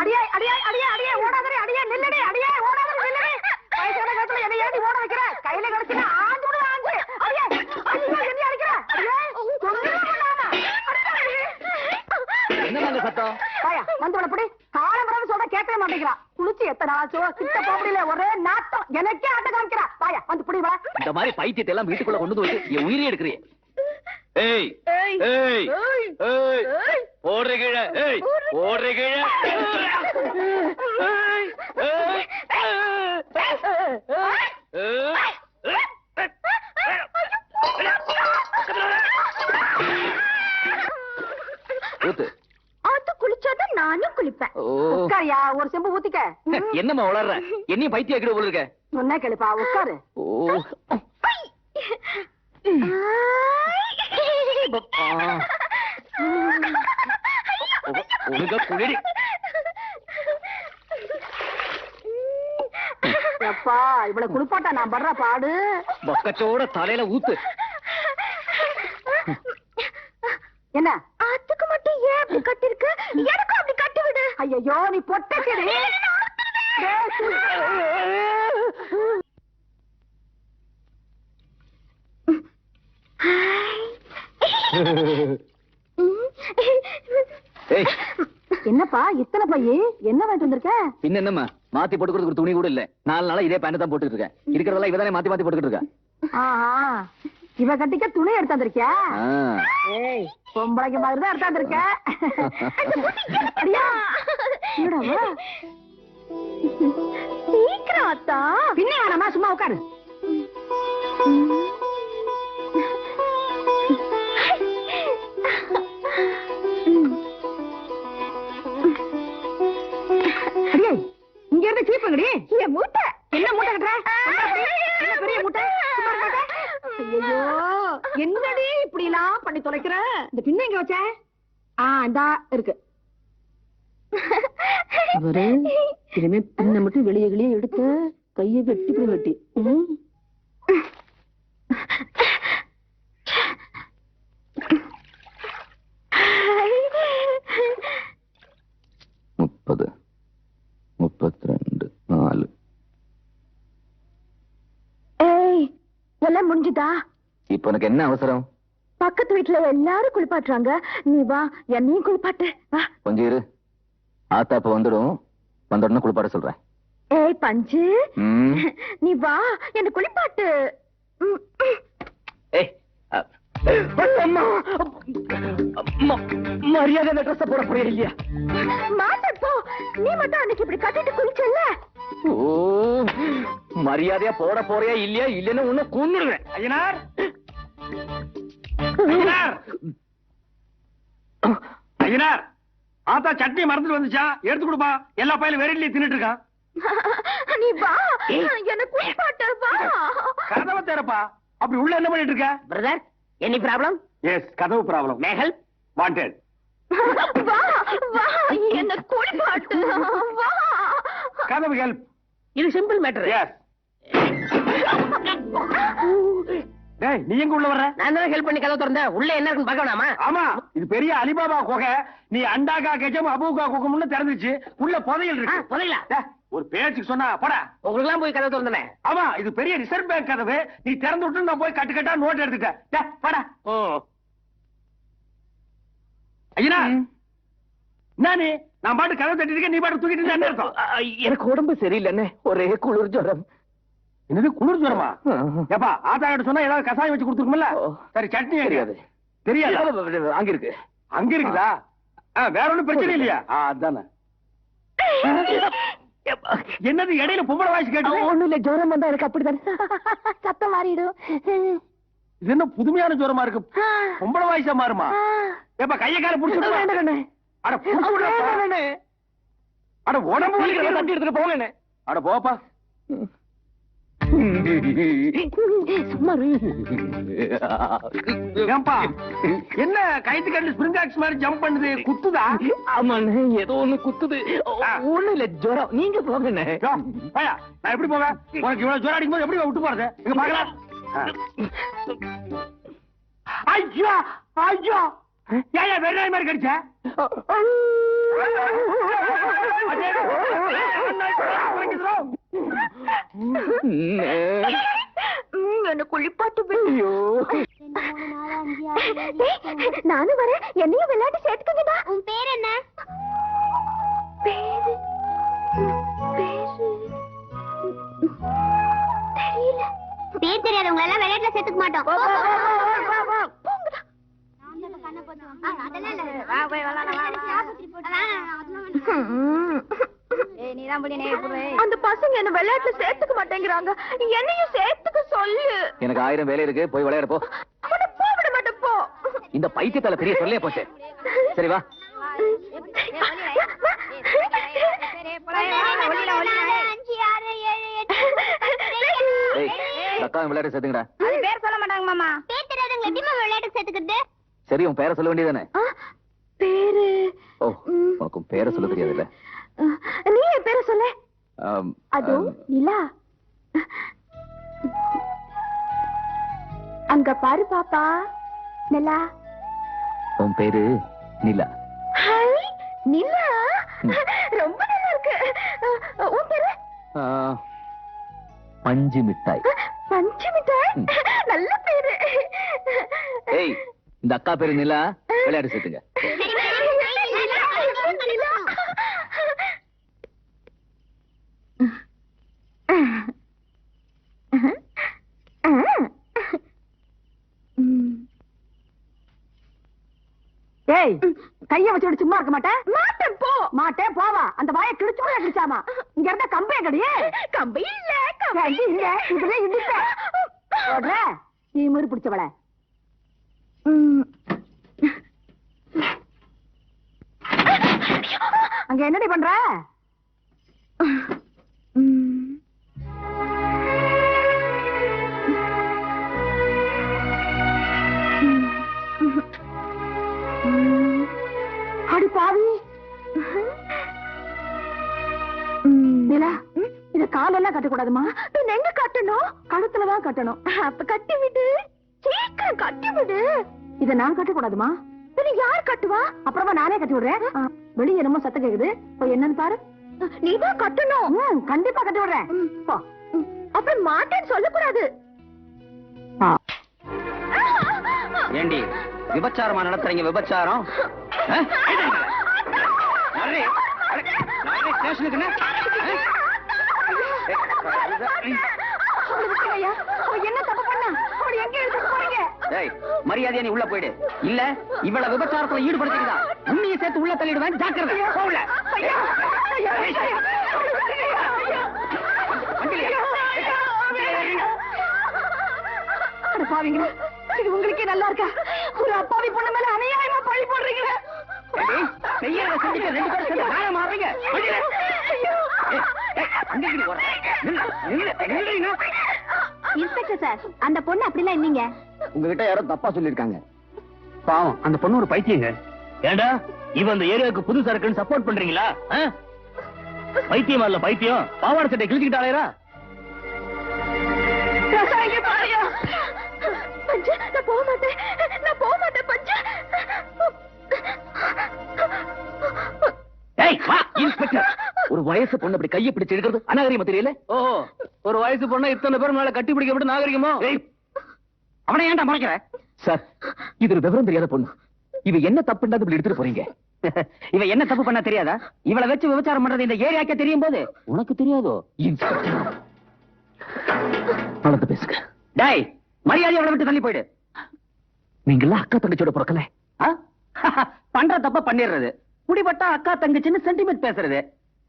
அடியே அடியே அடியே அடியே ஓடாதே அடியே நில்லடி அடியே ஓடாதே நில்லடி. வயசான காலத்துல என்ன ஓட வைக்கிற. கையில கிடைச்சினா ஆஞ்சு விடு ஆஞ்சு அடியே என்ன அடிக்கிற. அடியே ஒண்ணுமே பண்ணாம அடியே. என்னங்க சத்தம்? வாயா வந்து விடப்படி காலம்பரம் சொல்ற கேட்கவே மாட்டேங்கிறா. குளிச்சு எத்தனை ஆச்சோ கிட்ட ஒரே நாட்டம் எனக்கே ஆட்ட காமிக்கிறா. வாயா வந்து புடி வா. இந்த மாதிரி பைத்தியத்தை எல்லாம் வீட்டுக்குள்ள கொண்டு வந்து என் உயிரி எடுக்கிறிய. ஏய் ஏய். ஏய் ஏய். ஏய் ஏய். ஓடுற கீழே. ஏய் ஓடுற கீழே ஏய் ஏய் ஊத்து அது குளிச்சாதான் நானும் குளிப்பேன் ஓ உட்காரியா ஒரு செம்பு ஊத்திக்க என்னம்மா வளர்ற? என்னையும் பைத்தியம் ஆக்கிட போல இருக்க. சொன்ன கேளுப்பா உட்காரு. ஓ. ஒழுங்கா குளிடி. எப்பா இவ்வளவு குளிப்பாட்டா நான் படுற பாடு. பக்கத்தோட தலையில ஊத்து. என்ன? அதுக்கு மட்டும் ஏன் அப்படி கட்டிருக்கு? எனக்கும் அப்படி கட்டி விடு ஐயோ நீ பொட்டக்கிடி ஏய் என்னப்பா இத்தனை பைய? என்ன வாங்கிட்டு வந்திருக்க? பின்ன என்னம்மா? மாத்தி போட்டுக்கிறதுக்கு ஒரு துணி கூட இல்ல. நாலு நாளா இதே பேண்ட் தான் போட்டுட்டு இருக்கேன். இருக்கிறதெல்லாம் இவதானே மாத்தி மாத்தி போட்டுக்கிட்டு இருக்கேன். ஆஹா இவ கட்டிக்க துணி எடுத்து வந்திருக்கியா? பொம்பளைக்கு மாதிரி தான் எடுத்து வந்திருக்க? சீக்கிரம் அத்தா. பின்ன வேணாமா சும்மா உட்காரு. இங்க இருந்து சீப்புங்கடி என் மூட்டை. என்ன மூட்டை கட்டுற? பெரிய மூட்டை. ஐயோ என்னடி இப்படி எல்லாம் பண்ணி தொலைக்கிற? இந்த பின்ன எங்க வச்ச? ஆ இந்தா இருக்கு. அவரு இனிமே பின்ன மட்டும் வெளியே வெளியே எடுத்து கையை வெட்டி போய் வெட்டி. முப்பது. முப்பத்தி ரெண்டு நாலு. ஏய் எல்லாம் முடிஞ்சுதா? இப்ப உனக்கு என்ன அவசரம்? பக்கத்து வீட்டுல எல்லாரும் குளிப்பாட்டுறாங்க. நீ வா என்னையும் குளிப்பாட்டு. வா. கொஞ்சம் இரு. ஆத்தா இப்ப வந்துடும். வந்த உடனே குளிப்பாட சொல்றேன். ஏய் பஞ்சு. நீ வா என்ன குளிப்பாட்டு. மரியாதை அந்த ட்ரெஸ் போட போறியா இல்லையா? போ. நீ மட்டும் அன்னைக்கு இப்படி கட்டிட்டு குளிச்சல்ல? ஓ மரியாதையா போட போறியா இல்லையா? இல்லைன்னு உன்னை கொன்னுடுவேன் ஐயனார். ஐயனார். ஐயனார். ஆத்தா சட்னி மறந்துட்டு வந்துச்சா? எடுத்து கொடுப்பா. எல்லா பையிலும் வெரைட்டிலையும் தின்னுட்டு இருக்கான். நீ வா. என்ன குளிப்பாட்டு வா. கதவை திறப்பா. அப்படி உள்ள என்ன பண்ணிட்டு இருக்க? பிரதர் எனி ப்ராப்ளம் எஸ் கதவு ப்ராப்ளம் மே ஹெல்ப் வாண்டட் வா வா. என்ன குளிப்பாட்டு வா. கதவு ஹெல்ப் இது சிம்பிள் மேட்டர் எஸ் டேய் நீ எங்க உள்ள வர்ற? நான் தான் ஹெல்ப் பண்ணி கதை திறந்தேன். உள்ள என்ன இருக்குன்னு பார்க்க வேணாமா? ஆமா இது பெரிய அலிபாபா குகை. நீ அண்டாக்கா கெச்சம் அபூக்கா குகம்னு திறந்துச்சு உள்ள புதையல் இருக்கு. புதையலா? ஒரு பேச்சுக்கு சொன்னா போடா. உங்களுக்கு எல்லாம் போய் கதை திறந்தனே? ஆமா இது பெரிய ரிசர்வ் பேங்க் கதவு. நீ திறந்து விட்டு நான் போய் கட்டு கட்டா நோட் எடுத்துட்டேன். டே, வாடா ஐயா நான் பாட்டு கதவு தட்டிட்டு இருக்கேன், நீ பாட்டு தூக்கிட்டு என்ன அர்த்தம்? எனக்கு உடம்பு சரியில்லைன்னு ஒரே குளிர் ஜுரம். என்னது குளிர் ஜுரமா? ஏப்பா ஆத்தா கிட்ட சொன்னா ஏதாவது கசாயம் வச்சு கொடுத்துருக்கும்ல? ஓ. சரி சட்னி? தெரியாது. தெரியாதா? அங்க இருக்கு. அங்க இருக்குதா? வேற ஒண்ணும் பிரச்சனை இல்லையா? ஆ, அதானே. என்னது இடையில பொம்பளை வாய்ஸ் கேட்டு ஒண்ணும் இல்ல ஜோரம் வந்தா எனக்கு அப்படிதான். சத்தம் மாறிடும். இது என்ன புதுமையான ஜுரமா இருக்கு? பொம்பளை வாய்ஸா மாறுமா? ஏப்பா கைய கால புடிச்சு அட புடிச்சு. அட உடம்பு எடுத்துட்டு போகலண்ணே அட போப்பா. ஏன்பா என்ன கைத்து கண்டு ஸ்பிரிங் ஆக்ஸ் மாதிரி ஜம்ப் பண்ணுது? குத்துதா? ஆமாண்ணே ஏதோ ஒண்ணு குத்துது. ஒண்ணு இல்ல ஜுரம். நீங்க போங்கண்ணே. பையா நான் எப்படி போவேன்? உனக்கு இவ்வளவு ஜோரம் அடிக்கும் போது எப்படி விட்டு போறது? இங்க பாக்கலாம் ஐயோ ஐயோ. ஏன் வெறும் மாதிரி கடிச்ச? என்ன குளிப்பாட்டு ஐயோ. நானும் வரேன். என்னையும் விளையாட்டு சேர்த்துக்கங்கடா. உன் பேர் என்ன? பேரு. பேரு. தெரியல. பேர் தெரியாதவங்க எல்லாம் விளையாட்டுல சேர்த்துக்க மாட்டோம். போங்கடா அந்த பசங்க என்ன விளையாட்டுல சேர்த்துக்க மாட்டேங்கிறாங்க. என்னையும் சேர்த்துக்க சொல்லு. எனக்கு ஆயிரம் வேலை இருக்கு. போய் விளையாட போ. போக விட மாட்டேன் போ. இந்த பைத்தியத்தால பெரிய சொல்லே போச்சு. சரி வா. அஞ்சு ஆறு ஏழு எட்டு ஏய் இந்த அக்கா விளையாட சேர்த்துங்கடா அது பேர் சொல்ல மாட்டாங்க மாமா. விளையாட்டு சேர்த்துக்கிறது சரி உன் பேரை சொல்ல வேண்டியதானே பேரு. ஓ உனக்கு உன் பேரை சொல்ல தெரியாதுல்ல? நீ என் பேரை சொல்ல. அதோ நிலா. அங்க பாரு பாப்பா. நிலா. உன் பேரு நிலா. ஹாய் நிலா. ரொம்ப நல்லா இருக்கு உன் பேரு? பஞ்சு மிட்டாய். பஞ்சு மிட்டாய். நல்ல பேரு. ஏய் இந்த அக்கா பேரு நிலா. விளையாட சேர்த்துங்க ஏய் கைய வச்சுட்டு சும்மா இருக்க மாட்டேன் மாட்டேன் போ. மாட்டேன் போவா. அந்த வாயை கிழிச்சு கூட கிழிச்சாமா இங்க இருந்தா கம்பே கடியே கம்பி இல்ல கம்பி இல்ல. இதுல இடிச்ச ஓடுற. நீ முறு பிடிச்சவள. அங்க என்னடி பண்ற? கட்டக்கூடாதுமா? பின்ன எங்க கட்டணும்? கழுத்துலதான் கட்டணும். அப்ப கட்டி விடு. சீக்கிரம் கட்டி விடு. இத நான் கட்டக்கூடாதுமா? பின்ன யார் கட்டுவா? அப்புறமா நானே கட்டி விடுறேன். வெளிய என்னமோ சத்தம் கேக்குது. போய் என்னன்னு பாரு. நீதான் கட்டணும். கண்டிப்பா கட்டி விடுறேன். அப்புறம் மாட்டேன்னு சொல்லக்கூடாது. ஏண்டி விபச்சாரமா நடத்துறீங்க விபச்சாரம்? ஸ்டேஷனுக்கு என்ன? அவளை விட்டுருங்கய்யா. அவ என்ன தப்பு பண்ணா அவளை எங்க எடுத்துட்டு போறீங்க டேய், மரியாதையா நீ உள்ள போயிடு இல்ல இவ்வளவு விபச்சாரத்துல ஈடுபடுத்திக்கிதா உன்னையும் சேர்த்து உள்ள தள்ளிடுவேன் ஜாக்கிரதை போ உள்ள. ஐயா, ஐயா, ஐயா, அவளை விட்டுருங்கய்யா, ஐயா. வண்டியில ஏறு. அட பாவிங்களா, இது உங்களுக்கே நல்லா இருக்கா ஒரு அப்பாவி பொண்ணு மேல அநியாயமா பழி போடுறீங்களே செய்யறத செஞ்சுட்டு ரெண்டு பேரும் சேர்ந்து. இன்ஸ்பெக்டர் சார் அந்த பொண்ணு அப்படிலாம் இல்லீங்க. உங்ககிட்ட யாரோ தப்பா சொல்லிருக்காங்க பாவம் அந்த பொண்ணு ஒரு பைத்தியங்க. ஏண்டா இவன் அந்த ஏரியாவுக்கு புது சரக்குன்னு சப்போர்ட் பண்றீங்களா? பைத்தியமா இல்ல பைத்தியம். பாவாடை சட்டை நான் போக மாட்டேன். நான் போக இன்ஸ்பெக்டர் ஒரு வயசு பொண்ணு அப்படி கையை பிடிச்சு எடுக்கிறது அநாகரிகமா தெரியல? ஒரு வயசு பொண்ணை இத்தனை பேர் மேல கட்டி பிடிக்கப்பட்டு நாகரிகமோ? அவனை ஏன்டா மறைக்கிற? சார் இது ஒரு விவரம் தெரியாத பொண்ணு. இவ என்ன தப்புண்டா இப்படி எடுத்துட்டு போறீங்க? இவ என்ன தப்பு பண்ண தெரியாதா? இவளை வச்சு விபச்சாரம் பண்றது இந்த ஏரியாக்கே தெரியும் போது. உனக்கு தெரியாதோ? வளர்ந்து பேசுங்க. டேய் மரியாதை அவளை விட்டு தள்ளி போயிடு. நீங்களா அக்கா தங்கச்சியோட பிறக்கல? பண்ற தப்ப பண்ணிடுறது. குடிபட்டா அக்கா தங்கச்சின்னு சென்டிமெண்ட் பேசுறது.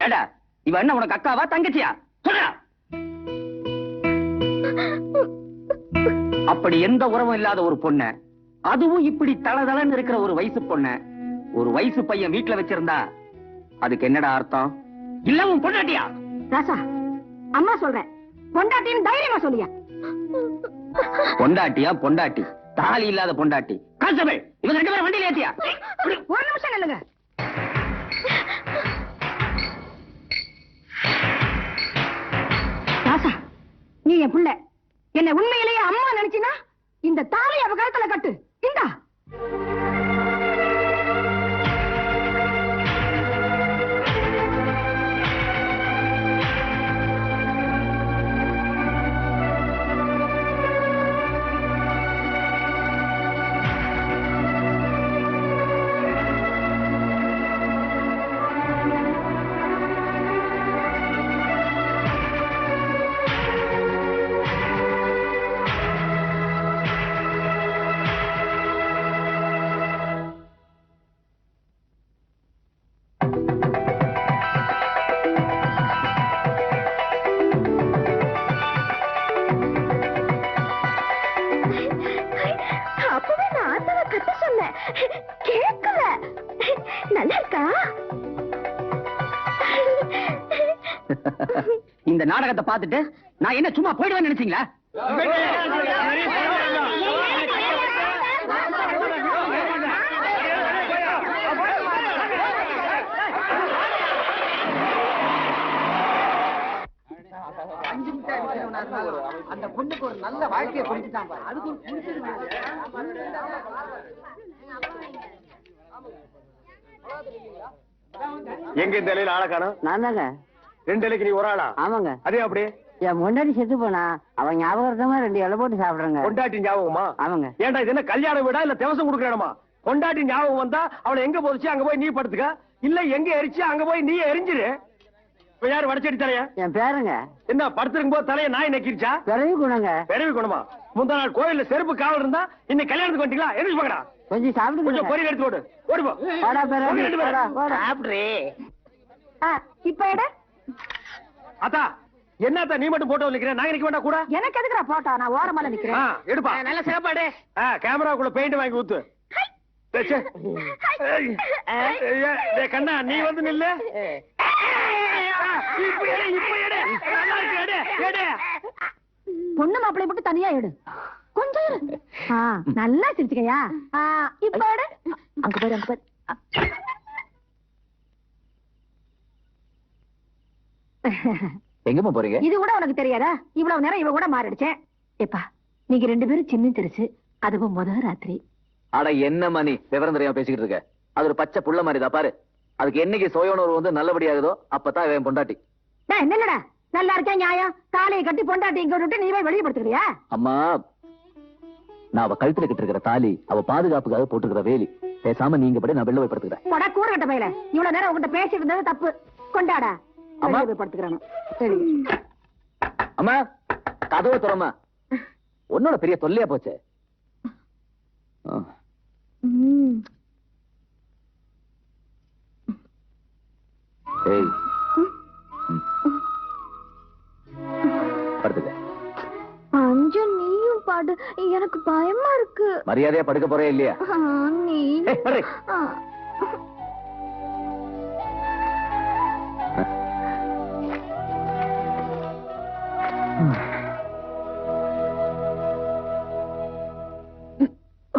ஏடா இவ என்ன உனக்கு அக்காவா தங்கச்சியா? சொல்றா அப்படி எந்த உறவும் இல்லாத ஒரு பொண்ண அதுவும் இப்படி தளதளன்னு இருக்கிற ஒரு வயசு பொண்ண ஒரு வயசு பையன் வீட்டுல வச்சிருந்தா அதுக்கு என்னடா அர்த்தம்? இல்ல உன் பொண்டாட்டியா? ராசா அம்மா சொல்றேன். பொண்டாட்டின்னு தைரியமா சொல்லியா பொண்டாட்டியா பொண்டாட்டி? தாலி இல்லாத பொண்டாட்டி. கான்ஸ்டபிள் இவங்க ரெண்டு பேரும் வண்டியில ஏத்தியா? ஒரு நிமிஷம் நில்லுங்க. நீ என் புள்ள. என்ன உண்மையிலேயே அம்மா நினைச்சினா இந்த தாலி அவ கழுத்துல கட்டு. இந்தா. நாடகத்தை பார்த்துட்டு நான் என்ன சும்மா போயிடுவேன்னு நினைச்சீங்களா? அந்த பொண்ணுக்கு ஒரு நல்ல வாழ்க்கையை கொடுத்துட்டான். அதுக்கு ஒரு எங்க இந்த ஆளை காணோம்? நான் தாங்க. ரெண்டு இலைக்கு நீ ஒரு ஆளா? ஆமாங்க. அதே அப்படி? என் முன்னாடி செத்து போனா அவன் ஞாபகமா ரெண்டு இலை போட்டு சாப்பிடுறேங்க. கொண்டாட்டி ஞாபகமா? ஆமாங்க. ஏன்டா இது என்ன கல்யாண வீடா இல்ல தேவசம் கொடுக்கணுமா கொண்டாட்டி ஞாபகம் வந்தா அவளை எங்க போதுச்சு அங்க போய் நீ படுத்துக்க? இல்ல எங்க எரிச்சு அங்க போய் நீ எரிஞ்சிரு. இப்ப யாரு வடச்சடி தலைய? என் பேருங்க. என்ன படுத்திருக்கும் போது தலைய நாய் நக்கிருச்சா? பிறவி குணங்க. பிறவி குணமா? முந்தா நாள் கோயில்ல செருப்பு காவல் இருந்தா இன்னைக்கு கல்யாணத்துக்கு வந்துட்டீங்களா? எரிஞ்சு போங்கடா. கொஞ்சம் கொஞ்சம் சாப்பிடுங்க பொரியல் எடுத்து ஓடு ஓடி போ. வாடா பிறவி, போங்க ரெண்டு பேரும். வாடா, வாடா. ஆ, இப்ப எடு. அத்தா என்னத்தா நீ மட்டும் போட்டோ நிக்கிற நாங்க நிக்க வேண்டாம் கூட? எனக்கு எதுக்குடா போட்டோ நான் ஓரமால ஆ, நிக்கிறேன். எடுப்பா. நல்ல சாப்பாடு ஆ, கேமராக்குள்ள பெயிண்ட் வாங்கி ஊத்து. டேய், ச்சே. ஏய், ஏய், டேய், கண்ணா நீ வந்து நில்லு. இப்ப எடு, இப்ப எடு. நல்லா இருக்கு, எடு, எடு. பொண்ணு மாப்பிள்ளை மட்டும் தனியா எடு. கொஞ்சம் நல்லா சிரிச்சுக்கையா? இப்ப எடு. அங்க பாரு அங்க பாரு. எங்கம்மா போறீங்க? இது கூட உனக்கு தெரியாதா? இவ்வளவு நேரம் இவ கூட மாறிடுச்சேன் ஏப்பா நீங்க ரெண்டு பேரும் சின்ன தெரிச்சு அதுவும் முத ராத்திரி. அட என்னம்மா நீ விவரம் தெரியாம பேசிக்கிட்டு இருக்க. அது ஒரு பச்சை புள்ள மாதிரிதான் பாரு. அதுக்கு என்னைக்கு சுயணர்வு வந்து நல்லபடியாகுதோ அப்பதான் இவன் பொண்டாட்டி. என்னடா நல்லா இருக்கேன் நியாயம். தாலியை கட்டி பொண்டாட்டி இங்க விட்டு நீ போய் வெளியே படுத்துக்கிறியா அம்மா நான் அவ கழுத்துல கிட்ட இருக்கிற தாலி அவ பாதுகாப்புக்காக போட்டுக்கிற வேலி. பேசாம நீங்க படி நான் வெளில போய் படுத்துக்கிறேன். போடா கூற கட்ட பையல. இவ்வளவு நேரம் உங்ககிட்ட பேசிட்டு இருந்தது தப்பு. கொண்டாடா. அம்மா. சரி. அம்மா கதவை திறமா உன்னோட பெரிய தொல்லையா போச்சு. ஏய். ம். படுத்துக்க. அஞ்சு நீயும் பாடு. எனக்கு பயமா இருக்கு. மரியாதையா படுக்க போறே இல்லையா? நீ.